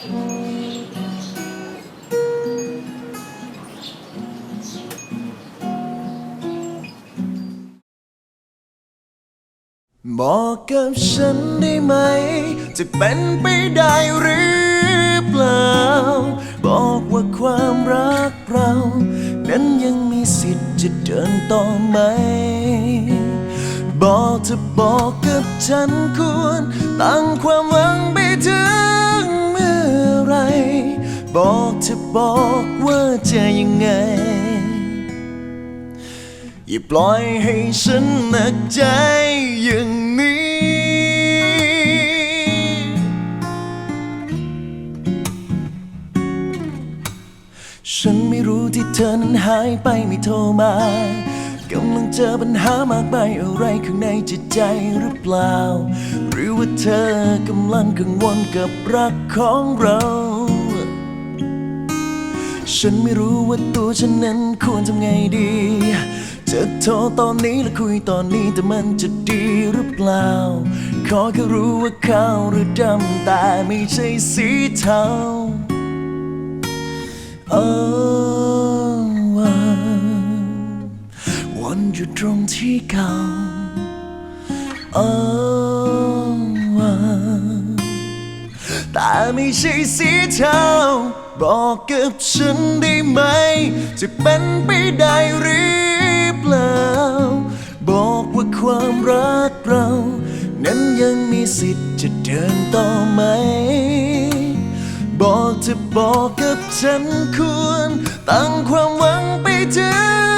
บอกกับฉันได้ไหม จะเป็นไปได้หรือเปล่า บอกว่าความรักเรา นั้นยังมีสิทธิ์จะเดินต่อไหม บอกจะบอกกับฉันควร ตั้งความหวังไปถึง เมื่อไหรบอกจะบอกว่าจะยังไง อย่าปล่อยให้ฉันหนักใจอย่างนี้ ฉันไม่รู้ที่เธอนั้นหายไปไม่โทรมา กำลังเจอปัญหามากมายอะไรข้างในจิตใจหรือเปล่า หรือว่าเธอกำลังกังวลกับรักของเรา ฉันไม่รู้ว่าตัวฉันนั้นควรทำไงดี จะโทรตอนนี้และคุยตอนนี้แต่มันจะดีหรือเปล่า ขอแค่รู้ว่าขาวหรือดำแต่ไม่ใช่สีเทาโวันอยู่ตรงที่เก่าโอ้แต่ไม่ใช่สีเทาบอกกับฉันได้ไหม จะเป็นไปได้หรือเปล่า บอกว่าความรักเรา นั้นยังมีสิทธิ์จะเดินต่อไหม บอกจะบอกกับฉันควร ตั้งความหวังไปถึงเมื่อ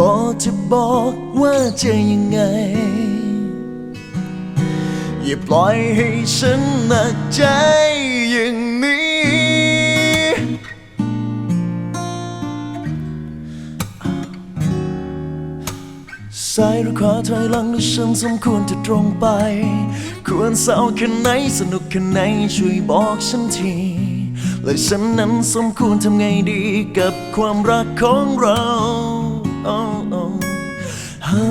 บอกจะบอกว่าจะยังไง อย่าปล่อยให้ฉันหนักใจอย่างนี้ ซ้ายหรือขวาถอยหลังหรือฉันสมควรจะตรงไป ควรเศร้าแค่ไหนสนุกแค่ไหนช่วยบอกฉันทีและฉันนั้นสมควรทำไงดีกับความรักของเรา โอ้โอ้ฮ่า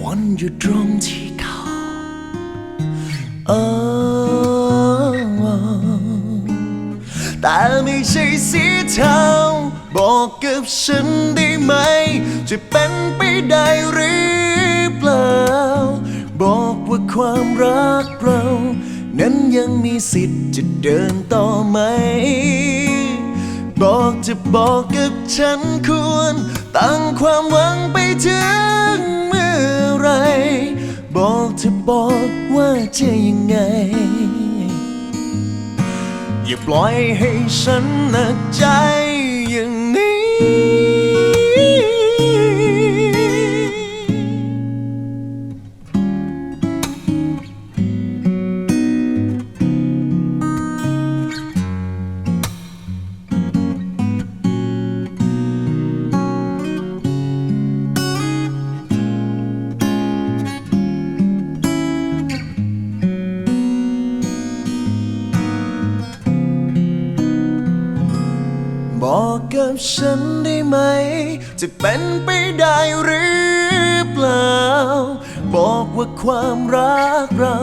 วันอยู่ตรงที่เขาโอ้โอ้แต่ไม่ใช่สีเทาบอกกับฉันได้ไหม จะเป็นไปได้หรือเปล่า บอกว่าความรักเรา นั้นยังมีสิทธิ์จะเดินต่อไหม จะบอกกับฉันควร ตั้งความหวังไปถึงเมื่อไร บอกจะบอกว่าจะยังไง อย่าปล่อยให้ฉันหนักใจ กับฉันได้ไหม จะเป็นไปได้หรือเปล่า บอกว่าความรักเรา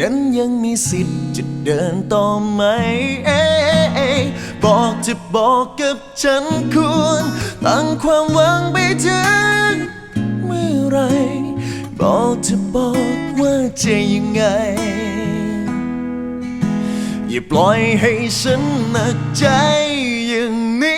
นั้นยังมีสิทธิ์จะเดินต่อไหมเอ้ยบอกจะบอกกับฉันควรตั้งความหวังไปถึงเมื่อไรบอกจะบอกว่าจะยังไง อย่าปล่อยให้ฉันหนักใจอย่างนี้